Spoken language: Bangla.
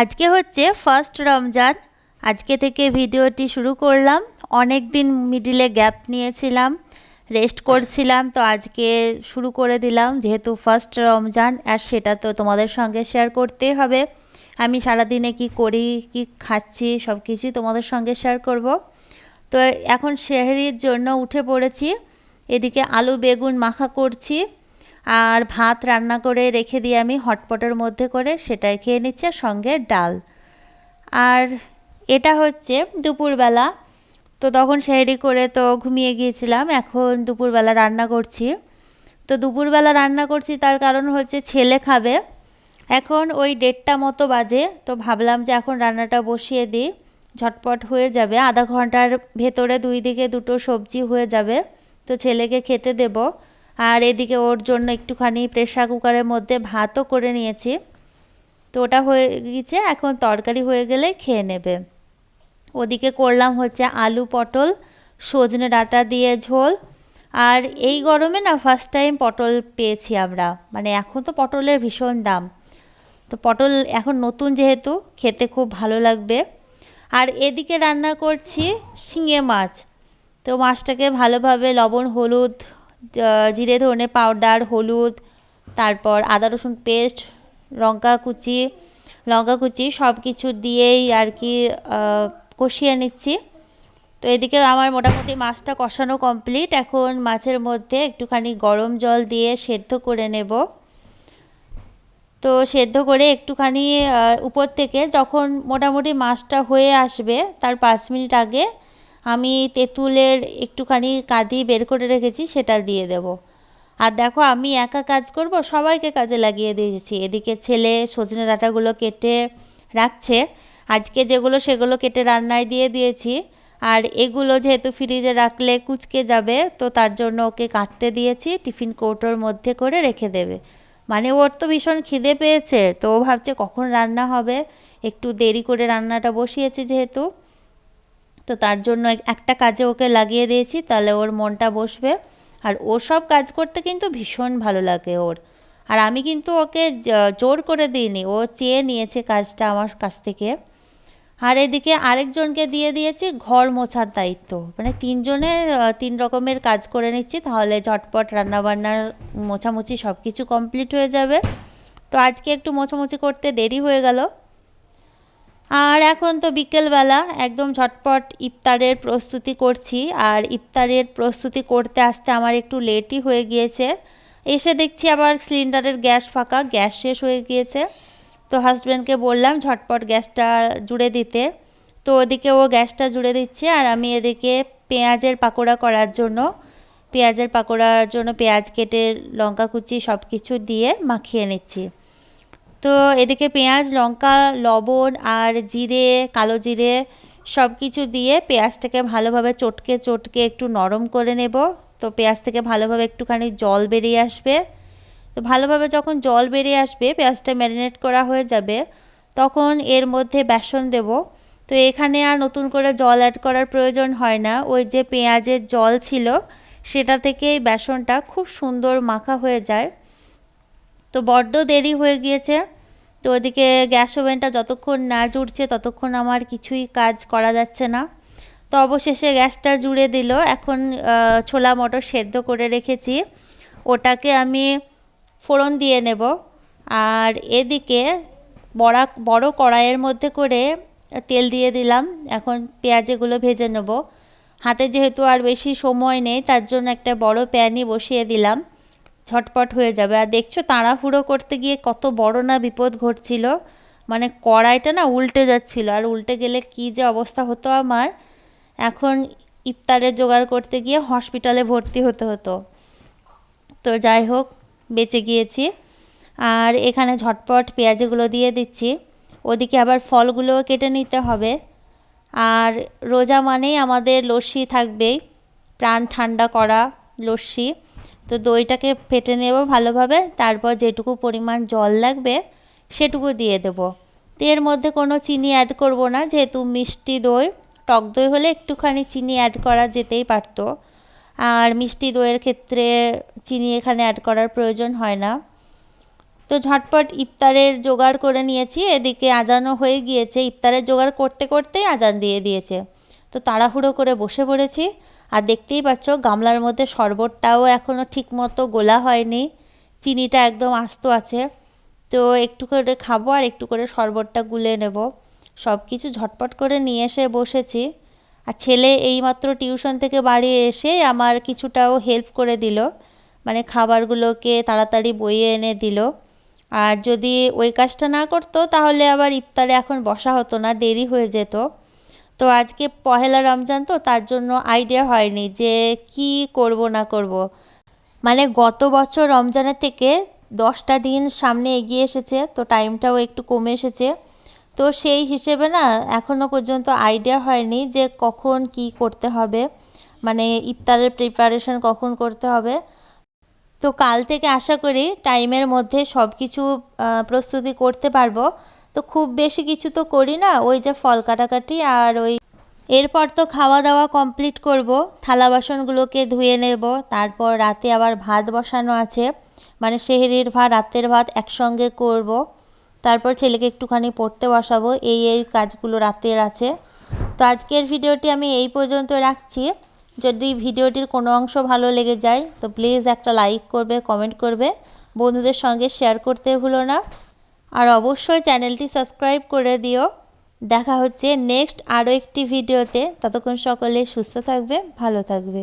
আজকে হচ্ছে ফার্স্ট রমজান। আজকে থেকে ভিডিওটি শুরু করলাম। অনেক দিন মিডিলে গ্যাপ নিয়েছিলাম রেস্ট করছিলাম, তো আজকে শুরু করে দিলাম। যেহেতু ফার্স্ট রমজান, আর সেটা তো তোমাদের সঙ্গে শেয়ার করতেই হবে। আমি সারাদিনে কি করি, কি খাচ্ছি সব কিছুই তোমাদের সঙ্গে শেয়ার করব। তো এখন শেহরির জন্য উঠে পড়েছি। এদিকে আলু বেগুন মাখা করছি। আর ভাত রান্না করে রেখে দিই আমি হটপটের মধ্যে করে সেটাই খেয়ে নিচ্ছে সঙ্গে ডাল। আর এটা হচ্ছে দুপুরবেলা। তো তখন সেহরি করে তো ঘুমিয়ে গিয়েছিলাম, এখন দুপুরবেলা রান্না করছি। তো দুপুরবেলা রান্না করছি, তার কারণ হচ্ছে ছেলে খাবে। এখন ওই দেড়টা মতো বাজে, তো ভাবলাম যে এখন রান্নাটা বসিয়ে দিই, ঝটপট হয়ে যাবে। আধা ঘণ্টার ভেতরে দুই দিকে দুটো সবজি হয়ে যাবে, তো ছেলেকে খেতে দেবো। আর এদিকে ওর জন্য একটুখানি প্রেশার কুকারের মধ্যে ভাতও করে নিয়েছি। তো ওটা হয়ে গেছে এখন তরকারি হয়ে গেলে খেয়ে নেবে। ওদিকে করলাম হচ্ছে আলু পটল, সজনে ডাঁটা দিয়ে ঝোল। আর এই গরমে না ফার্স্ট টাইম পটল পেয়েছি আমরা। মানে এখন তো পটলের ভীষণ দাম। তো পটল এখন নতুন যেহেতু, খেতে খুব ভালো লাগবে। আর এদিকে রান্না করছি শিঙে মাছ। তো মাছটাকে ভালোভাবে লবণ, হলুদ জিরে ধনে পাউডার হলুদ, তারপর আদা, রসুন পেস্ট লঙ্কা কুচি লঙ্কা কুচি সব কিছু দিয়েই আর কি কষিয়ে নিচ্ছি। তো এদিকে আমার মোটামুটি মাছটা কষানো কমপ্লিট এখন মাছের মধ্যে একটুখানি গরম জল দিয়ে সেদ্ধ করে নেব। তো সেদ্ধ করে একটুখানি উপর থেকে যখন মোটামুটি মাছটা হয়ে আসবে, তার পাঁচ মিনিট আগে আমি তেঁতুলের একটুখানি কাঁদি বের করে রেখেছি, সেটা দিয়ে দেব। আর দেখো, আমি একা কাজ করব, সবাইকে কাজে লাগিয়ে দিয়েছি। এদিকে ছেলে সজনে ডাঁটাগুলো কেটে রাখছে। আজকে যেগুলো, সেগুলো কেটে রান্নায় দিয়ে দিয়েছি। আর এগুলো যেহেতু ফ্রিজে রাখলে কুচকে যাবে, তো তার জন্য ওকে কাটতে দিয়েছি, টিফিন কৌটোর মধ্যে করে রেখে দেবে। মানে ওর তো ভীষণ খিদে পেয়েছে, তো ও ভাবছে কখন রান্না হবে। একটু দেরি করে রান্নাটা বসিয়েছি যেহেতু। তো তার জন্য একটা কাজে ওকে লাগিয়ে দিয়েছি, তাহলে ওর মনটা বসবে। আর ও সব কাজ করতে কিন্তু ভীষণ ভালো লাগে ওর। আর আমি কিন্তু ওকে জোর করে দিইনি, ও চেয়ে নিয়েছে কাজটা আমার কাছ থেকে। আর এদিকে আরেকজনকে দিয়ে দিয়েছি ঘর মোছার দায়িত্ব। মানে তিনজনে তিন রকমের কাজ করে নিচ্ছি, তাহলে ঝটপট রান্নাবান্নার মোছামুছি সব কিছু কমপ্লিট হয়ে যাবে। তো আজকে একটু মোছামুছি করতে দেরি হয়ে গেল। আর এখন তো বিকেলবেলা, একদম ঝটপট ইফতারের প্রস্তুতি করছি। আর ইফতারের প্রস্তুতি করতে আসতে আমার একটু লেটই হয়ে গিয়েছে। এসে দেখছি আবার সিলিন্ডারের গ্যাস ফাঁকা, গ্যাস শেষ হয়ে গিয়েছে। তো হাজব্যান্ডকে বললাম, ঝটপট গ্যাসটা জুড়ে দিতে। তো ওদিকে ও গ্যাসটা জুড়ে দিচ্ছে আর আমি এদিকে পেঁয়াজের পাকোড়া করার জন্য, পেঁয়াজের পাকোড়ার জন্য পেঁয়াজ কেটে লঙ্কা কুচি সব কিছু দিয়ে মাখিয়ে নিচ্ছি। তো এদিকে পেঁয়াজ, লঙ্কা, লবণ আর জিরে, কালো জিরে সব কিছু দিয়ে পেঁয়াজটাকে ভালোভাবে চটকে চটকে একটু নরম করে নেব। তো পেঁয়াজ থেকে ভালোভাবে একটুখানি জল বেরিয়ে আসবে। তো ভালোভাবে যখন জল বেরিয়ে আসবে, পেঁয়াজটা ম্যারিনেট করা হয়ে যাবে, তখন এর মধ্যে বেসন দেব। তো এখানে আর নতুন করে জল অ্যাড করার প্রয়োজন হয় না। ওই যে পেঁয়াজের জল ছিল, সেটা থেকেই বেসনটা খুব সুন্দর মাখা হয়ে যায়। তো বড্ড দেরি হয়ে গিয়েছে। তো ওদিকে গ্যাস ওভেনটা যতক্ষণ না জুড়ছে ততক্ষণ আমার কিছুই কাজ করা যাচ্ছে না। তো অবশেষে গ্যাসটা জুড়ে দিল। এখন ছোলা মটর সেদ্ধ করে রেখেছি। ওটাকে আমি ফোড়ন দিয়ে নেব। আর এদিকে বড়া, বড় কড়াইয়ের মধ্যে করে তেল দিয়ে দিলাম। এখন পেঁয়াজেগুলো ভেজে নেব। হাতে যেহেতু আর বেশি সময় নেই, তার জন্য একটা বড় প্যানই বসিয়ে দিলাম। ঝটপট হয়ে যাবে। আর দেখছ তাড়াহুড়ো করতে গিয়ে কত বড় না বিপদ ঘটছিল। মানে কড়াইটা না উল্টে যাচ্ছিল। আর উল্টে গেলে কি যে অবস্থা হতো আমার। এখন ইফতারের জোগাড় করতে গিয়ে হসপিটালে ভর্তি হতে হতো। তো যাই হোক, বেঁচে গিয়েছি। আর এখানে ঝটপট পেঁয়াজগুলো দিয়ে দিচ্ছি। ওদিকে আবার ফলগুলোও কেটে নিতে হবে। আর রোজা মানেই আমাদের লস্যি থাকবেই। প্রাণ ঠান্ডা করা লস্যি। তো দইটাকে ফেটে নেব ভালোভাবে, তারপর যেটুকু পরিমাণ জল লাগবে সেটুকু দিয়ে দেবো। এর মধ্যে কোনো চিনি অ্যাড করব না, যেহেতু মিষ্টি দই, টক দই হলে একটুখানি চিনি অ্যাড করা যেতেই পারতো। আর মিষ্টি দইয়ের ক্ষেত্রে চিনি এখানে অ্যাড করার প্রয়োজন হয় না। তো ঝটপট ইফতারের জোগাড় করে নিয়েছি, এদিকে আজানও হয়ে গিয়েছে। ইফতারের জোগাড় করতে করতেই আজান দিয়ে দিয়েছে। তো তাড়াহুড়ো করে বসে পড়েছি। আর দেখতেই পাচ্ছ, গামলার মধ্যে শরবতটাও এখনও ঠিক মতো গোলা হয়নি। চিনিটা একদম আস্ত আছে। তো একটু করে খাব আর একটু করে শরবতটা গুলে নেব। সব কিছু ঝটপট করে নিয়ে এসে বসেছি। আর ছেলে এইমাত্র টিউশন থেকে বাড়ি এসে আমার কিছুটাও হেল্প করে দিল। মানে খাবারগুলোকে তাড়াতাড়ি বইয়ে এনে দিল। আর যদি ওই কাজটা না করতো, তাহলে আবার ইফতারে এখন বসা হতো না, দেরি হয়ে যেত। তো আজকে পহেলা রমজান তো তার জন্য আইডিয়া হয়নি যে কি করব না করব। মানে গত বছর রমজানের থেকে দশটা দিন সামনে এগিয়ে এসেছে, তো টাইমটাও একটু কমে এসেছে। তো সেই হিসেবে না এখনও পর্যন্ত আইডিয়া হয়নি যে কখন কি করতে হবে। মানে ইফতারের প্রিপারেশন কখন করতে হবে। তো কাল থেকে আশা করি টাইমের মধ্যে সব কিছু প্রস্তুতি করতে পারব। তো খুব বেশি কিছু তো করি না, ওই যে ফল কাটাকাটি আর ওই এরপর তো খাওয়া দাওয়া কমপ্লিট করব, থালা বাসনগুলোকে ধুয়ে নেব, তারপর রাতে আবার ভাত বসানো আছে মানে সেহেরির ভাত, রাতের ভাত একসঙ্গে করব, তারপর ছেলেকে একটুখানি পড়তে বসাবো, এই এই কাজগুলো রাতের আছে। তো আজকের ভিডিওটি আমি এই পর্যন্ত রাখছি, যদি ভিডিওটির কোনো অংশ ভালো লেগে যায়, তো প্লিজ একটা লাইক করবে কমেন্ট করবে, বন্ধুদের সঙ্গে শেয়ার করতে ভুলো না। আর অবশ্যই চ্যানেলটি সাবস্ক্রাইব করে দিও। দেখা হচ্ছে নেক্সট আরও একটি ভিডিওতে। ততক্ষণ সকলে সুস্থ থাকবে, ভালো থাকবে।